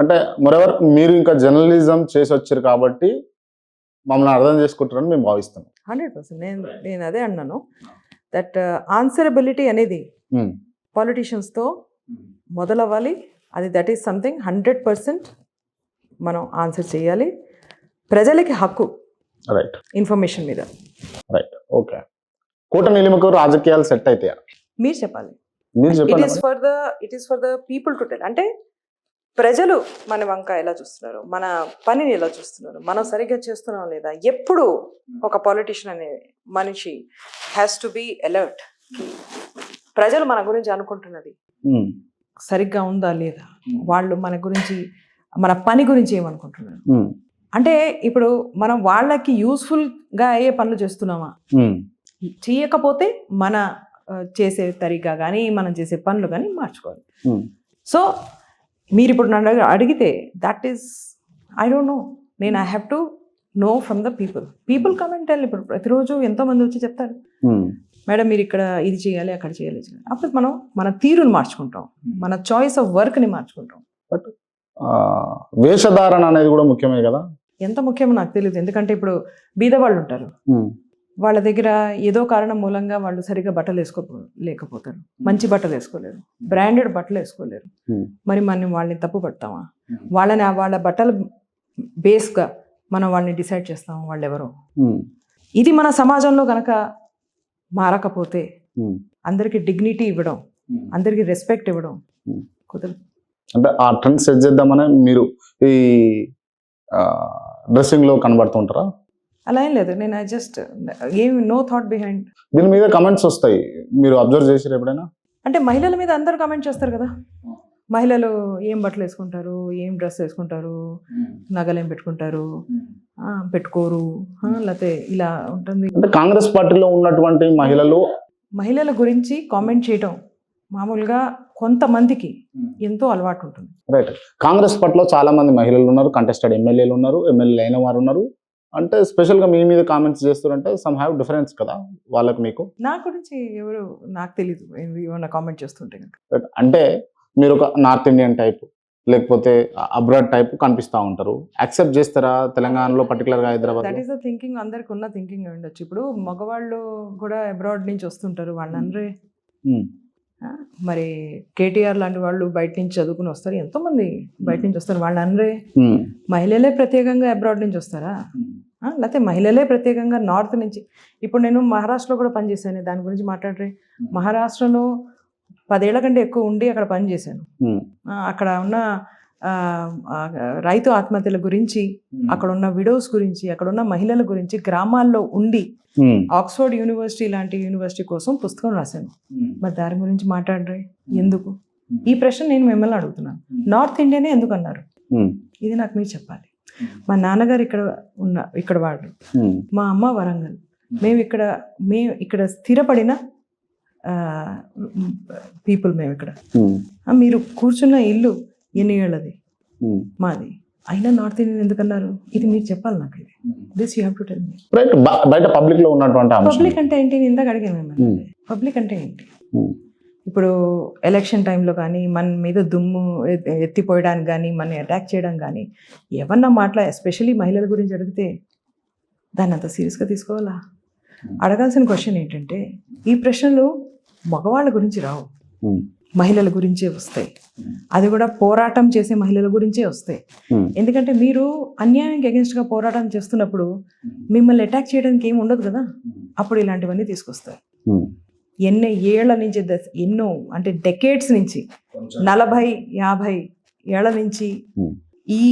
అంటే మరెవర్ మీరు ఇంకా జర్నలిజం చేసి వచ్చారు కాబట్టి మమ్మల్ని అర్థం చేసుకుంటారని మేము భావిస్తున్నాం. Hundred percent. నేను నేను అదే అన్నాను. దట్ ఆన్సరబిలిటీ అనేది ఉమ్, పాలిటీషియన్స్తో మొదలవ్వాలి. అది that is something hundred percent మనం ఆన్సర్ చేయాలి. ప్రజలకి హక్కు రైట్ ఇన్ఫర్మేషన్ మీద. రైట్ ఓకే కూట నిలిమకు రాజకీయాలు సెట్ అవుతాయా మీరు చెప్పాలి. మీరు ఇట్ చెప్పండి is for the it is for the people to tell అంటే ప్రజలు మన వంక ఎలా చూస్తున్నారు? మన పనిని ఎలా చూస్తున్నారు? మనం సరిగ్గా చేస్తున్నాం లేదా? ఎప్పుడు ఒక పాలిటిషియన్ అనే మనిషి హ్యాస్ టు బి అలర్ట్ ప్రజలు మన గురించి అనుకుంటున్నది. ఉమ్, సరిగ్గా ఉందా లేదా? వాళ్ళు మన గురించి మన పని గురించి ఏమనుకుంటున్నారు? ఉమ్, అంటే ఇప్పుడు మనం వాళ్ళకి యూస్ఫుల్గా అయ్యే పనులు చేస్తున్నామా? చేయకపోతే మన చేసే తరీకా కానీ మనం చేసే పనులు కానీ మార్చుకోవాలి. సో మీరు ఇప్పుడు నన్ను అడిగి- అడిగితే that is I don't know నేను I have to know from the people people comment ఇప్పుడు ప్రతిరోజు ఎంతో మంది వచ్చి చెప్తారు. మేడం మీరు ఇక్కడ ఇది చేయాలి అక్కడ చేయాలి ఇది చేయాలి." అప్పుడు మనం మన తీరుని మార్చుకుంటాం. మన చాయిస్ ఆఫ్ వర్క్ని మార్చుకుంటాం. ఆ, వేషధారణ అనేది కూడా ముఖ్యమే కదా? ఎంత ముఖ్యమో నాకు తెలియదు ఎందుకంటే ఇప్పుడు బీద వాళ్ళు ఉంటారు వాళ్ళ దగ్గర ఏదో కారణం మూలంగా వాళ్ళు సరిగ్గా బట్టలు వేసుకో లేకపోతారు. మంచి బట్టలు వేసుకోలేరు. బ్రాండెడ్ బట్టలు వేసుకోలేరు. మరి మనం వాళ్ళని తప్పు పడతామా? వాళ్ళని వాళ్ళ బట్టల బేస్గా మనం వాళ్ళని డిసైడ్ చేస్తాం వాళ్ళు ఎవరో ఇది మన సమాజంలో కనుక మారకపోతే అందరికీ డిగ్నిటీ ఇవ్వడం. అందరికీ రెస్పెక్ట్ ఇవ్వడం. కుదరదు. అంటే ఆ ట్రెండ్ సెట్ చేద్దామని మీరు ఈ డ్రెస్సింగ్లో కనబడుతుంటారా అలా ఏం లేదు. నేను జస్ట్ ఏం నో థాట్ బిహైండ్ దీని మీద కమెంట్స్ వస్తాయి. మీరు అబ్జర్వ్ చేసారు ఎప్పుడైనా? అంటే మహిళల మీద అందరూ కామెంట్ చేస్తారు కదా. మహిళలు ఏం బట్టలు వేసుకుంటారు? ఏం డ్రెస్ వేసుకుంటారు? నగలు ఏం పెట్టుకుంటారు? ఆ, పెట్టుకోరు. ఆ, లేకపోతే ఇలా ఉంటుంది. అంటే కాంగ్రెస్ పార్టీలో ఉన్నటువంటి మహిళలు మహిళల గురించి కామెంట్ చేయటం మామూలుగా కొంతమందికి ఎంతో అలవాటు ఉంటుంది. రైట్ కాంగ్రెస్ పార్టీలో చాలా మంది మహిళలు ఉన్నారు. కంటెస్టెడ్ ఎమ్మెల్యేలు ఉన్నారు. ఎమ్మెల్యేలు అయిన వారు ఉన్నారు. అంటే స్పెషల్గా మీ మీద కామెంట్స్ చేస్తారంటే సమ్ హ్యావ్ డిఫరెన్స్ కదా వాళ్ళకి మీకు? నా గురించి ఎవరు నాకు తెలీదు. ఏమన్నా కామెంట్ చేస్తుంటే. అంటే మీరు ఒక నార్త్ ఇండియన్ టైప్ లేకపోతే అబ్రాడ్ టైప్ కనిపిస్తా ఉంటారు. యాక్సెప్ట్ చేస్తారా తెలంగాణలో పర్టికులర్గా Hyderabad that is the thinking అందరికి ఉన్న థింకింగ్ ఉండొచ్చు. ఇప్పుడు మగవాళ్ళు కూడా అబ్రాడ్ నుంచి వస్తుంటారు. వాళ్ళందరే ఆ, మరి కేటీఆర్ లాంటి వాళ్ళు బయట నుంచి చదువుకుని వస్తారు. ఎంతోమంది బయట నుంచి వస్తారు. వాళ్ళందరే మహిళలే ప్రత్యేకంగా అబ్రాడ్ నుంచి వస్తారా? లేకపోతే మహిళలే ప్రత్యేకంగా నార్త్ నుంచి. ఇప్పుడు నేను మహారాష్ట్రలో కూడా పనిచేశాను దాని గురించి మాట్లాడరే. మహారాష్ట్రలో పదేళ్ళ కంటే ఎక్కువ ఉండి అక్కడ పనిచేశాను అక్కడ ఉన్న రైతు ఆత్మహత్యల గురించి అక్కడ ఉన్న విడోస్ గురించి అక్కడ ఉన్న మహిళల గురించి గ్రామాల్లో ఉండి ఆక్స్ఫర్డ్ యూనివర్సిటీ లాంటి యూనివర్సిటీ కోసం పుస్తకం రాశాను. మరి దాని గురించి మాట్లాడరే? ఎందుకు? ఈ ప్రశ్న నేను మిమ్మల్ని అడుగుతున్నాను. నార్త్ ఇండియానే ఎందుకు అన్నారు? ఇది నాకు మీరు చెప్పాలి. మా నాన్నగారు ఇక్కడ ఉన్న ఇక్కడ వాడు మా అమ్మ వరంగల్. మేము. ఇక్కడ మేము ఇక్కడ స్థిరపడిన పీపుల్ మేము ఇక్కడ. మీరు కూర్చున్న ఇల్లు ఎన్ని ఏళ్ళది? మాది. అయినా నార్త్ ఇండియన్ ఎందుకన్నారు? ఇది మీరు చెప్పాలి నాకు ఇది. This you have to tell me right బయట పబ్లిక్లో ఉన్నటువంటి అంశం. పబ్లిక్ అంటే ఏంటి? నేను ఇందాక అడిగాను పబ్లిక్ అంటే ఏంటి. ఇప్పుడు ఎలక్షన్ టైంలో కానీ మన మీద దుమ్ము ఎత్తిపోయడానికి కానీ మన అటాక్ చేయడం కానీ ఏమన్నా మాట్లా ఎస్పెషలీ మహిళల గురించి అడిగితే దాన్ని అంత సీరియస్గా తీసుకోవాలా? అడగాల్సిన క్వశ్చన్ ఏంటంటే ఈ ప్రశ్నలు మగవాళ్ళ గురించి రావు. మహిళల గురించే వస్తాయి అది కూడా పోరాటం చేసే మహిళల గురించే వస్తాయి Hmm. ఎందుకంటే మీరు అన్యాయానికి అగెన్స్ట్గా పోరాటం చేస్తున్నప్పుడు మిమ్మల్ని అటాక్ చేయడానికి ఏమి ఉండదు కదా అప్పుడు ఇలాంటివన్నీ తీసుకొస్తారు Hmm. ఎన్ని ఏళ్ళ నుంచి ఎన్నో అంటే డెకేడ్స్ నుంచి నలభై యాభై ఏళ్ళ నుంచి Hmm. ఈ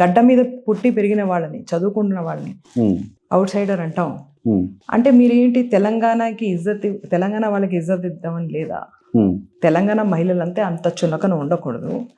గడ్డ మీద పుట్టి పెరిగిన వాళ్ళని చదువుకుంటున్న వాళ్ళని Hmm. అవుట్ సైడర్ అంటాం Hmm. అంటే మీరేంటి తెలంగాణకి ఇజ్జత్ తెలంగాణ వాళ్ళకి ఇజ్జత్ ఇద్దామని లేదా Hmm. తెలంగాణ మహిళలంతే అంత చులకన ఉండకూడదు.